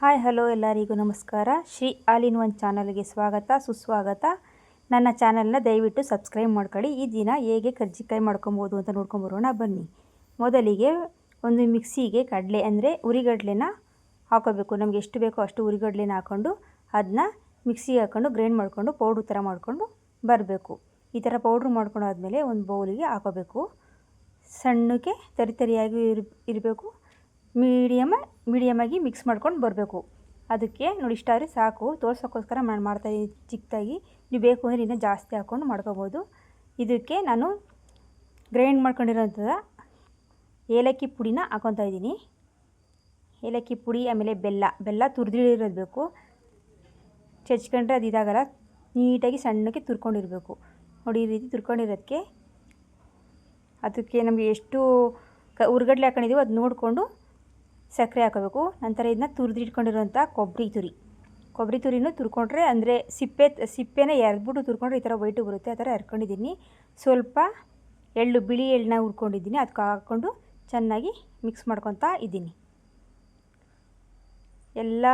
Hi, hello ಎಲ್ಲರಿಗೂ ನಮಸ್ಕಾರ. Shri all in one ಚಾನಲ್ಗೆ ಸ್ವಾಗತ, ಸುಸ್ವಾಗತ. ನನ್ನ ಚಾನಲ್ನ ದಯವಿಟ್ಟು ಸಬ್ಸ್ಕ್ರೈಬ್ ಮಾಡ್ಕೊಳ್ಳಿ. ಈ ದಿನ ಹೇಗೆ ಕರ್ಜಿಕಾಯಿ ಮಾಡ್ಕೊಬೋದು ಅಂತ ನೋಡ್ಕೊಂಬರೋಣ ಬನ್ನಿ. ಮೊದಲಿಗೆ ಒಂದು ಮಿಕ್ಸಿಗೆ ಕಡಲೆ, ಅಂದರೆ ಉರಿಗಡ್ಲೆನ ಹಾಕೋಬೇಕು. ನಮಗೆ ಎಷ್ಟು ಬೇಕೋ ಅಷ್ಟು ಉರಿಗಡ್ಲೆನ ಹಾಕ್ಕೊಂಡು ಅದನ್ನ ಮಿಕ್ಸಿಗೆ ಹಾಕ್ಕೊಂಡು ಗ್ರೈಂಡ್ ಮಾಡಿಕೊಂಡು ಪೌಡ್ರ್ ಥರ ಮಾಡಿಕೊಂಡು ಬರಬೇಕು. ಈ ಥರ ಪೌಡ್ರ್ ಮಾಡ್ಕೊಂಡಾದ್ಮೇಲೆ ಒಂದು ಬೌಲಿಗೆ ಹಾಕೋಬೇಕು. ಸಣ್ಣಕ್ಕೆ ತರಿತರಿಯಾಗಿ ಇರ್, ಇರಬೇಕು. ಮೀಡಿಯಮ ಆಗಿ ಮಿಕ್ಸ್ ಮಾಡ್ಕೊಂಡು ಬರಬೇಕು. ಅದಕ್ಕೆ ನೋಡಿ ಇಷ್ಟಾದರೆ ಸಾಕು. ತೋರ್ಸೋಕ್ಕೋಸ್ಕರ ನಾನು ಮಾಡ್ತಾಯಿದ್ದೀನಿ ಚಿಕ್ಕದಾಗಿ ನೀವು ಬೇಕು ಅಂದರೆ ಇನ್ನೂ ಜಾಸ್ತಿ ಹಾಕ್ಕೊಂಡು ಮಾಡ್ಕೋಬೋದು. ಇದಕ್ಕೆ ನಾನು ಗ್ರೈಂಡ್ ಮಾಡ್ಕೊಂಡಿರೋಂಥ ಏಲಕ್ಕಿ ಪುಡಿನ ಹಾಕೊತಾ ಇದ್ದೀನಿ. ಏಲಕ್ಕಿ ಪುಡಿ, ಆಮೇಲೆ ಬೆಲ್ಲ. ಬೆಲ್ಲ ತುರಿದಿರೋದ್ಬೇಕು ಚಚ್ಕೊಂಡ್ರೆ ಅದು ಇದಾಗಲ್ಲ. ನೀಟಾಗಿ ಸಣ್ಣಕ್ಕೆ ತುರ್ಕೊಂಡಿರಬೇಕು. ನೋಡಿ ಈ ರೀತಿ ತುರ್ಕೊಂಡಿರೋದಕ್ಕೆ ಅದಕ್ಕೆ ನಮಗೆ ಎಷ್ಟು ಕ ಉರ್ಗಡ್ಲೆ ಹಾಕೊಂಡಿದ್ದೀವೋ ಅದು ನೋಡಿಕೊಂಡು ಸಕ್ಕರೆ ಹಾಕೋಬೇಕು. ನಂತರ ಇದನ್ನ ತುರಿದಿಟ್ಕೊಂಡಿರುವಂಥ ಕೊಬ್ಬರಿ ತುರಿ. ಕೊಬ್ಬರಿ ತುರಿನೂ ತುರ್ಕೊಂಡ್ರೆ ಅಂದರೆ ಸಿಪ್ಪೆ, ಸಿಪ್ಪೆನ ಎರೆದ್ಬಿಟ್ಟು ತುರ್ಕೊಂಡ್ರೆ ಈ ಥರ ವೈಟು ಬರುತ್ತೆ, ಆ ಥರ ಎರ್ಕೊಂಡಿದ್ದೀನಿ. ಸ್ವಲ್ಪ ಎಳ್ಳು, ಬಿಳಿ ಎಳ್ಳನ್ನ ಹುರ್ಕೊಂಡಿದ್ದೀನಿ. ಅದಕ್ಕೆ ಹಾಕ್ಕೊಂಡು ಚೆನ್ನಾಗಿ ಮಿಕ್ಸ್ ಮಾಡ್ಕೊತಾ ಇದ್ದೀನಿ. ಎಲ್ಲ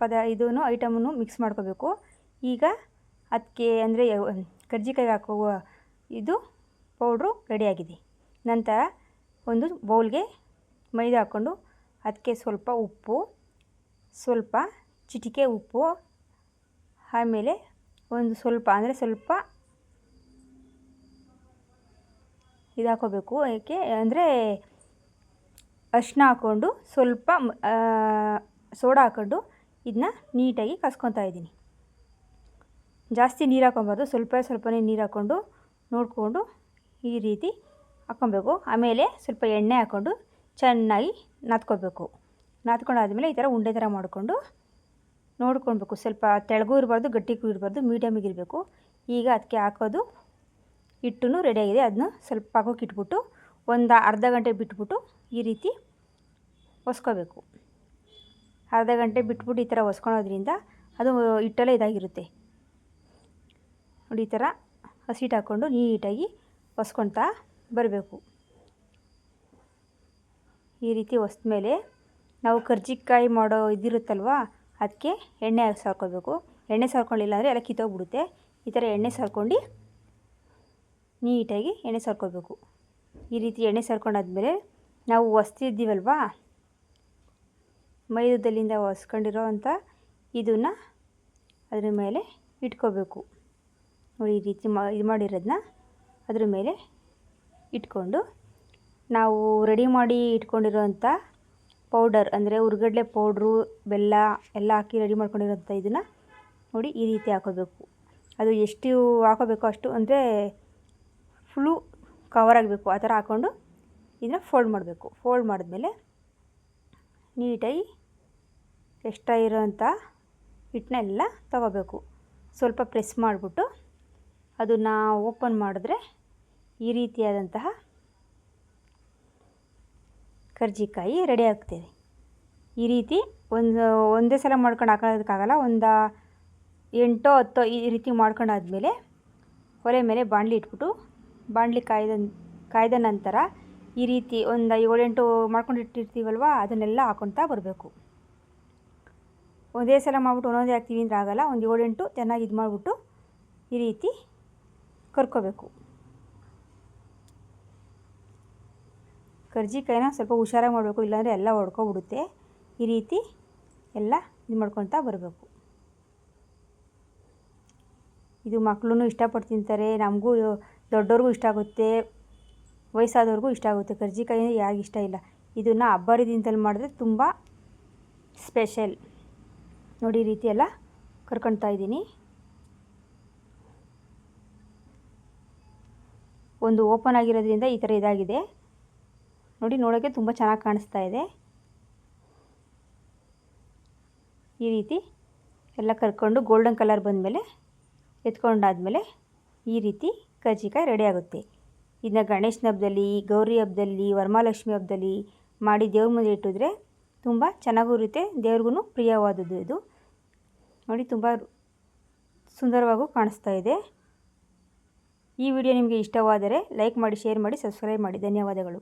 ಪದ ಇದೂ ಐಟಮನ್ನು ಮಿಕ್ಸ್ ಮಾಡ್ಕೋಬೇಕು. ಈಗ ಅದಕ್ಕೆ ಅಂದರೆ ಕರ್ಜಿಕಾಯಿ ಹಾಕುವ ಇದು ಪೌಡ್ರು ರೆಡಿಯಾಗಿದೆ ನಂತರ ಒಂದು ಬೌಲ್ಗೆ ಮೈದಾ ಹಾಕ್ಕೊಂಡು ಅದಕ್ಕೆ ಸ್ವಲ್ಪ ಉಪ್ಪು, ಸ್ವಲ್ಪ ಚಿಟಿಕೆ ಉಪ್ಪು, ಆಮೇಲೆ ಒಂದು ಸ್ವಲ್ಪ, ಅಂದರೆ ಸ್ವಲ್ಪ ಇದು ಹಾಕೋಬೇಕು ಏಕೆ ಅಂದರೆ ಅರಿಶಿನ ಹಾಕ್ಕೊಂಡು ಸ್ವಲ್ಪ ಸೋಡಾ ಹಾಕ್ಕೊಂಡು ಇದನ್ನ ನೀಟಾಗಿ ಕಸ್ಕೊತಾ ಇದ್ದೀನಿ. ಜಾಸ್ತಿ ನೀರು ಹಾಕೊಬಾರ್ದು, ಸ್ವಲ್ಪ ಸ್ವಲ್ಪನೇ ನೀರು ಹಾಕ್ಕೊಂಡು ನೋಡಿಕೊಂಡು ಈ ರೀತಿ ಹಾಕ್ಕೊಬೇಕು ಆಮೇಲೆ ಸ್ವಲ್ಪ ಎಣ್ಣೆ ಹಾಕ್ಕೊಂಡು ಚೆನ್ನಾಗಿ ನಾದ್ಕೋಬೇಕು ನಾದ್ಕೊಂಡಾದ್ಮೇಲೆ ಈ ಥರ ಉಂಡೆ ಥರ ಮಾಡಿಕೊಂಡು ನೋಡ್ಕೊಳ್ಬೇಕು. ಸ್ವಲ್ಪ ತೆಳಗೂ ಇರಬಾರ್ದು, ಗಟ್ಟಿಗೂ ಇರಬಾರ್ದು, ಮೀಡಿಯಮಿಗೆ ಇರಬೇಕು. ಈಗ ಅದಕ್ಕೆ ಹಾಕೋದು ಹಿಟ್ಟು ರೆಡಿಯಾಗಿದೆ ಅದನ್ನು ಸ್ವಲ್ಪ ಹಾಕೋಕೆ ಇಟ್ಬಿಟ್ಟು ಒಂದು ಅರ್ಧ ಗಂಟೆ ಬಿಟ್ಬಿಟ್ಟು ಈ ರೀತಿ ಒಸ್ಕೋಬೇಕು. ಅರ್ಧ ಗಂಟೆ ಬಿಟ್ಬಿಟ್ಟು ಈ ಥರ ಒಸ್ಕೊಳೋದ್ರಿಂದ ಅದು ಹಿಟ್ಟಲ್ಲೇ ಇದಾಗಿರುತ್ತೆ. ನೋಡಿ ಈ ಥರ ಹಸಿಟ್ಟು ಹಾಕ್ಕೊಂಡು ನೀಟಾಗಿ ಒಸ್ಕೊಳ್ತಾ ಬರಬೇಕು. ಈ ರೀತಿ ಒಸ್ಮೇಲೆ ನಾವು ಕರ್ಜಿಕಾಯಿ ಮಾಡೋ ಇದಿರುತ್ತಲ್ವ ಅದಕ್ಕೆ ಎಣ್ಣೆ ಸಾರ್ಕೊಳ್ಬೇಕು. ಎಣ್ಣೆ ಸಾರ್ಕೊಳ್ಳಿಲ್ಲ ಅಂದರೆ ಎಲ್ಲ ಕಿತ್ತೋಗ್ಬಿಡುತ್ತೆ. ಈ ಥರ ಎಣ್ಣೆ ಸಾರ್ಕೊಂಡು ನೀಟಾಗಿ ಎಣ್ಣೆ ಸಾರ್ಕೋಬೇಕು ಈ ರೀತಿ ಎಣ್ಣೆ ಸಾರ್ಕೊಂಡಾದ್ಮೇಲೆ ನಾವು ಹೊಸ್ತಿದ್ದೀವಲ್ವ ಮೈದಾದಲ್ಲಿಂದ ಒಸ್ಕೊಂಡಿರೋ ಅಂಥ ಇದನ್ನು ಅದ್ರ ಮೇಲೆ ಇಟ್ಕೋಬೇಕು ನೋಡಿ ಈ ರೀತಿ ಮಾ ಇದು ಮಾಡಿರೋದನ್ನ ಅದ್ರ ಮೇಲೆ ಇಟ್ಕೊಂಡು ನಾವು ರೆಡಿ ಮಾಡಿ ಇಟ್ಕೊಂಡಿರೋಂಥ ಪೌಡರ್ ಅಂದರೆ ಉರ್ಗಡ್ಲೆ ಪೌಡ್ರು ಬೆಲ್ಲ ಎಲ್ಲ ಹಾಕಿ ರೆಡಿ ಮಾಡ್ಕೊಂಡಿರೋಂಥ ಇದನ್ನು ನೋಡಿ ಈ ರೀತಿ ಹಾಕೋಬೇಕು. ಅದು ಎಷ್ಟು ಹಾಕೋಬೇಕು ಅಷ್ಟು ಅಂದರೆ ಫುಲ್ಲು ಕವರ್ ಆಗಬೇಕು. ಆ ಥರ ಹಾಕ್ಕೊಂಡು ಇದನ್ನ ಫೋಲ್ಡ್ ಮಾಡಬೇಕು. ಫೋಲ್ಡ್ ಮಾಡಿದ್ಮೇಲೆ ನೀಟಾಗಿ ಎಕ್ಸ್ಟ್ರಾ ಇರೋಂಥ ಹಿಟ್ಟನ್ನೆಲ್ಲ ತಗೋಬೇಕು. ಸ್ವಲ್ಪ ಪ್ರೆಸ್ ಮಾಡಿಬಿಟ್ಟು ಅದನ್ನು ಓಪನ್ ಮಾಡಿದ್ರೆ ಈ ರೀತಿಯಾದಂತಹ ಕರ್ಜಿಕಾಯಿ ರೆಡಿ ಆಗ್ತದೆ. ಈ ರೀತಿ ಒಂದು, ಒಂದೇ ಸಲ ಮಾಡ್ಕೊಂಡು ಹಾಕೋದಕ್ಕಾಗಲ್ಲ ಒಂದು ಎಂಟೋ ಹತ್ತೋ ಈ ರೀತಿ ಮಾಡ್ಕೊಂಡಾದ್ಮೇಲೆ ಒಲೆ ಮೇಲೆ ಬಾಣಲಿ ಇಟ್ಬಿಟ್ಟು, ಬಾಣಲಿ ಕಾಯ್ದ ಕಾಯ್ದ ನಂತರ ಈ ರೀತಿ ಒಂದು ಏಳೆಂಟು ಮಾಡ್ಕೊಂಡು ಇಟ್ಟಿರ್ತೀವಲ್ವ, ಅದನ್ನೆಲ್ಲ ಹಾಕೊತಾ ಬರಬೇಕು. ಒಂದೇ ಸಲ ಮಾಡಿಬಿಟ್ಟು ಒಂದೊಂದೇ ಹಾಕ್ತೀವಿ ಅಂದರೆ ಆಗೋಲ್ಲ, ಒಂದು ಏಳೆಂಟು ಚೆನ್ನಾಗಿ ಇದು ಮಾಡಿಬಿಟ್ಟು ಈ ರೀತಿ ಕರ್ಕೋಬೇಕು. ಕರ್ಜಿಕಾಯಿನ ಸ್ವಲ್ಪ ಹುಷಾರಾಗಿ ಮಾಡಬೇಕು, ಇಲ್ಲಾಂದರೆ ಎಲ್ಲ ಹೊಡ್ಕೊಬಿಡುತ್ತೆ ಈ ರೀತಿ ಎಲ್ಲ ಇದು ಮಾಡ್ಕೊತಾ ಬರಬೇಕು. ಇದು ಮಕ್ಕಳು ಇಷ್ಟಪಟ್ಟು ತಿಂತಾರೆ, ನಮಗೂ ದೊಡ್ಡವ್ರಿಗೂ ಇಷ್ಟ ಆಗುತ್ತೆ, ವಯಸ್ಸಾದವ್ರಿಗೂ ಇಷ್ಟ ಆಗುತ್ತೆ. ಕರ್ಜಿಕಾಯಿ ಯಾರಿಗೂ ಇಷ್ಟ ಇಲ್ಲ. ಇದನ್ನು ದಿನದಲ್ಲಿ ಮಾಡಿದ್ರೆ ತುಂಬ ಸ್ಪೆಷಲ್. ನೋಡಿ, ಈ ರೀತಿ ಎಲ್ಲ ಕರ್ಕೊಳ್ತಾ ಇದ್ದೀನಿ. ಒಂದು ಓಪನ್ ಆಗಿರೋದ್ರಿಂದ ಈ ಥರ ಇದಾಗಿದೆ. ನೋಡಿ ನೋಡೋಕ್ಕೆ ತುಂಬ ಚೆನ್ನಾಗಿ ಕಾಣಿಸ್ತಾ ಇದೆ. ಈ ರೀತಿ ಎಲ್ಲ ಕರ್ಕೊಂಡು ಗೋಲ್ಡನ್ ಕಲರ್ ಬಂದಮೇಲೆ, ಎತ್ಕೊಂಡಾದಮೇಲೆ ಈ ರೀತಿ ಕಜ್ಜಿಕಾಯಿ ರೆಡಿ ಆಗುತ್ತೆ. ಇದನ್ನ ಗಣೇಶನ ಹಬ್ಬದಲ್ಲಿ ಗೌರಿ ಹಬ್ಬದಲ್ಲಿ ವರಮಹಾಲಕ್ಷ್ಮಿ ಹಬ್ಬದಲ್ಲಿ ಮಾಡಿ ದೇವ್ರ ಮುಂದೆ ಇಟ್ಟಿದ್ರೆ ತುಂಬ ಚೆನ್ನಾಗೂ ಇರುತ್ತೆ. ದೇವ್ರಿಗೂ ಪ್ರಿಯವಾದದ್ದು ಇದು. ನೋಡಿ ತುಂಬ ಸುಂದರವಾಗೂ ಕಾಣಿಸ್ತಾ ಇದೆ. ಈ ವಿಡಿಯೋ ನಿಮಗೆ ಇಷ್ಟವಾದರೆ ಲೈಕ್ ಮಾಡಿ, ಶೇರ್ ಮಾಡಿ, ಸಬ್ಸ್ಕ್ರೈಬ್ ಮಾಡಿ. ಧನ್ಯವಾದಗಳು.